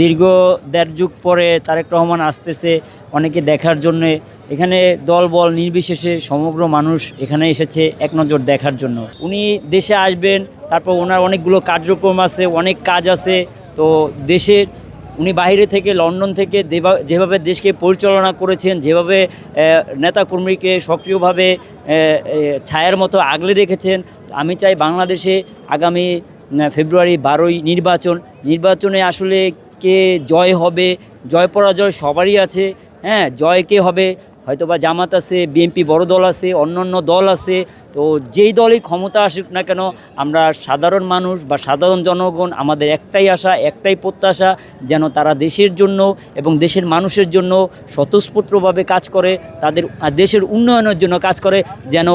দীর্ঘ দেড় যুগ পরে তারেক রহমান আসতেছে অনেকে দেখার জন্যে। এখানে দল বল নির্বিশেষে সমগ্র মানুষ এখানে এসেছে এক নজর দেখার জন্য। উনি দেশে আসবেন, তারপর ওনার অনেকগুলো কার্যক্রম আছে, অনেক কাজ আছে। তো দেশের, উনি বাইরে থেকে লন্ডন থেকে যেভাবে দেশকে পরিচালনা করেছেন, যেভাবে নেতাকর্মীকে সক্রিয়ভাবে ছায়ার মতো আগলে রেখেছেন, আমি চাই বাংলাদেশে আগামী ফেব্রুয়ারি বারোই নির্বাচন। নির্বাচনে আসলে কে জয় হবে, জয় পরাজয় সবারই আছে হ্যাঁ জয় কে হবে? হয়তোবা জামাত আছে, বিএনপি বড় দল আছে অন্য অন্য দল আছে, তো যেই দলই ক্ষমতা আসুক না কেন, আমরা সাধারণ মানুষ বা সাধারণ জনগণ, আমাদের একটাই আশা, একটাই প্রত্যাশা, যেন তারা দেশের জন্য এবং দেশের মানুষের জন্য স্বতঃস্ফূর্তভাবে কাজ করে, তাদের, দেশের উন্নয়নের জন্য কাজ করে, যেন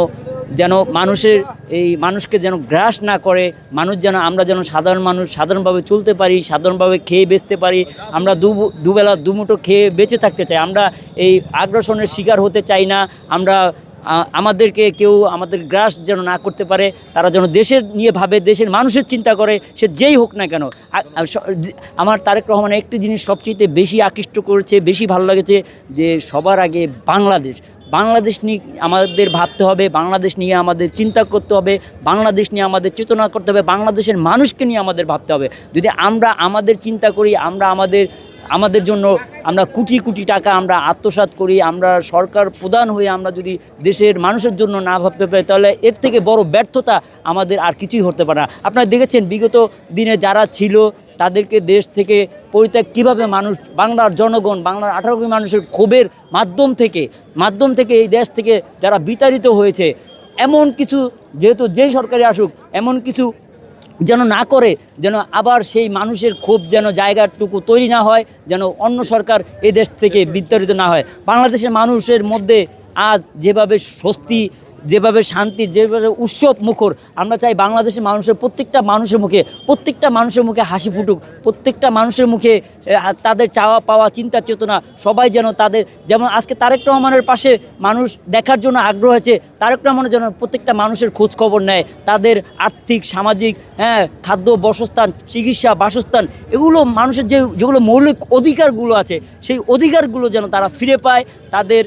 যেন মানুষের এই মানুষকে যেন গ্রাস না করে, মানুষ যেন আমরা যেন সাধারণ মানুষ, সাধারণভাবে চলতে পারি, সাধারণভাবে খেয়ে বেচতে পারি, আমরা দু দুবেলা দুমুঠো খেয়ে বেঁচে থাকতে চাই, আমরা এই আগ্রাসনের শিকার হতে চাই না, আমরা আমাদেরকে কেউ আমাদের গ্রাস যেন না করতে পারে, তারা যেন দেশের নিয়ে ভাবে, দেশের মানুষের চিন্তা করে, সে যেই হোক না কেন। আমার তারেক রহমান একটি জিনিস সবচেয়ে বেশি আকৃষ্ট করেছে, বেশি ভালো লেগেছে যে সবার আগে বাংলাদেশ বাংলাদেশ নিয়ে আমাদের ভাবতে হবে, বাংলাদেশ নিয়ে আমাদের চিন্তা করতে হবে, বাংলাদেশ নিয়ে আমাদের চেতনা করতে হবে, বাংলাদেশের মানুষকে নিয়ে আমাদের ভাবতে হবে। যদি আমরা আমাদের চিন্তা করি, আমরা আমাদের আমাদের জন্য আমরা কোটি কোটি টাকা আমরা আত্মসাৎ করি, আমরা সরকার প্রধান হয়ে আমরা যদি দেশের মানুষের জন্য না ভাবতে পারি, তাহলে এর থেকে বড় ব্যর্থতা আমাদের আর কিছুই হতে পারে না। আপনারা দেখেছেন বিগত দিনে যারা ছিল, তাদেরকে দেশ থেকে পরিত্যাগ কীভাবে মানুষ, বাংলার জনগণ, বাংলার আঠারো কোটি মানুষের ক্ষোভের মাধ্যম থেকে মাধ্যম থেকে এই দেশ থেকে যারা বিতাড়িত হয়েছে, এমন কিছু, যেহেতু যেই সরকারি আসুক, এমন কিছু যেন না করে, যেন আবার সেই মানুষের ক্ষোভ যেন জায়গাটুকু তৈরি না হয়, যেন অন্য সরকার এদেশ দেশ থেকে বিতাড়িত না হয়। বাংলাদেশের মানুষের মধ্যে আজ যেভাবে স্বস্তি যেভাবে শান্তি, যেভাবে উৎসব মুখর, আমরা চাই বাংলাদেশের মানুষের, প্রত্যেকটা মানুষের মুখে, প্রত্যেকটা মানুষের মুখে হাসি ফুটুক, প্রত্যেকটা মানুষের মুখে তাদের চাওয়া পাওয়া, চিন্তা চেতনা, সবাই যেন তাদের, যেমন আজকে তারেক রহমানের পাশে মানুষ দেখার জন্য আগ্রহ আছে, তারেক রহমানের যেন প্রত্যেকটা মানুষের খোঁজ খবর নেয়, তাদের আর্থিক, সামাজিক হ্যাঁ খাদ্য, বসস্থান, চিকিৎসা, বাসস্থান, এগুলো মানুষের যে, যেগুলো মৌলিক অধিকারগুলো আছে, সেই অধিকারগুলো যেন তারা ফিরে পায়, তাদের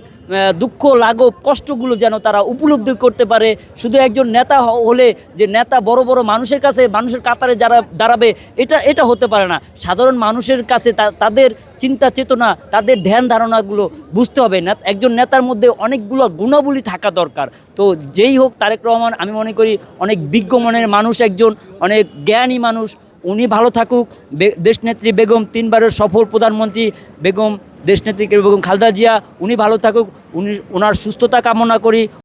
দুঃখ লাঘব কষ্টগুলো যেন তারা উপলব্ধি করতে পারে। শুধু একজন নেতা হলে যে নেতা বড় বড় মানুষের কাছে, মানুষের কাতারে যারা দাঁড়াবে, এটা এটা হতে পারে না। সাধারণ মানুষের কাছে তাদের চিন্তা চেতনা, তাদের ধ্যান ধারণাগুলো বুঝতে হবে। একজন নেতার মধ্যে অনেকগুলো গুণাবলী থাকা দরকার। তো যেই হোক, তারেক রহমান, আমি মনে করি, অনেক বিজ্ঞ মনের মানুষ একজন, অনেক জ্ঞানী মানুষ। উনি ভালো থাকুক। দেশনেত্রী বেগম তিনবারের সফল প্রধানমন্ত্রী বেগম দেশনেত্রী বেগম খালদা জিয়া উনি ভালো থাকুক উনি ওনার সুস্থতা কামনা করি।